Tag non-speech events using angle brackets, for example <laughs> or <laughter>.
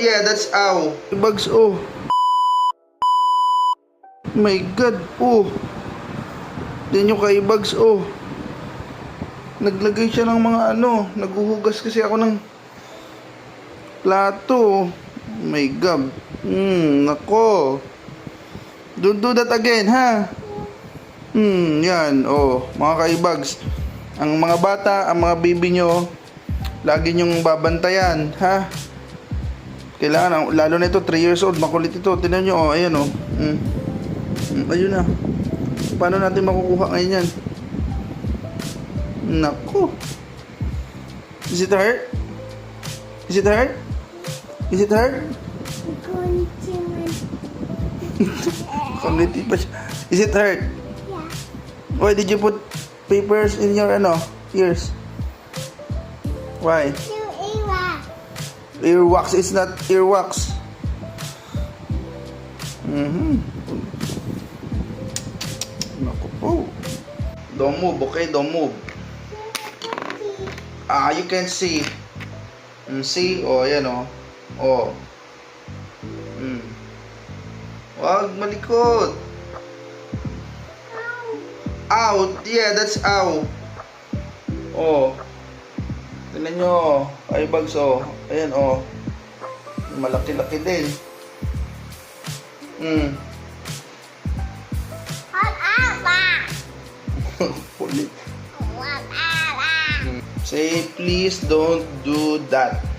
yeah, that's ow. Bugs, oh. My God, oh. Yan yung kay Bugs, oh. Naglagay siya ng mga ano, naghuhugas kasi ako ng plato. Oh my God. Hmm, nako. Don't do that again, ha? Hmm, yan, oh, mga kaibags. Ang mga bata, ang mga baby nyo, lagi nyong babantayan, ha? Kailangan, ang- lalo na ito, 3 years old, makulit ito. Tinan nyo, oh, ayan, oh. Hmm. Hmm, ayun na. Paano natin makukuha ngayon yan? Naku. Is it hurt? Is it hurt? Is it hurt? Kumiti pa siya. Is it hurt? Why did you put papers in your ano ears? Why? Earwax is not earwax. Mhm. Naku po. Don't move, okay? Don't move. Ah, you can see. Mm, see? Oh, ayan oh. Oh. Mm. Wag malikot. Out. Yeah, that's out. Oh. Tingnan nyo. Ay, bags, oh. Ayan, oh. Malaki-laki din. Hmm. Kulit. <laughs> Hmm. Say, please don't do that.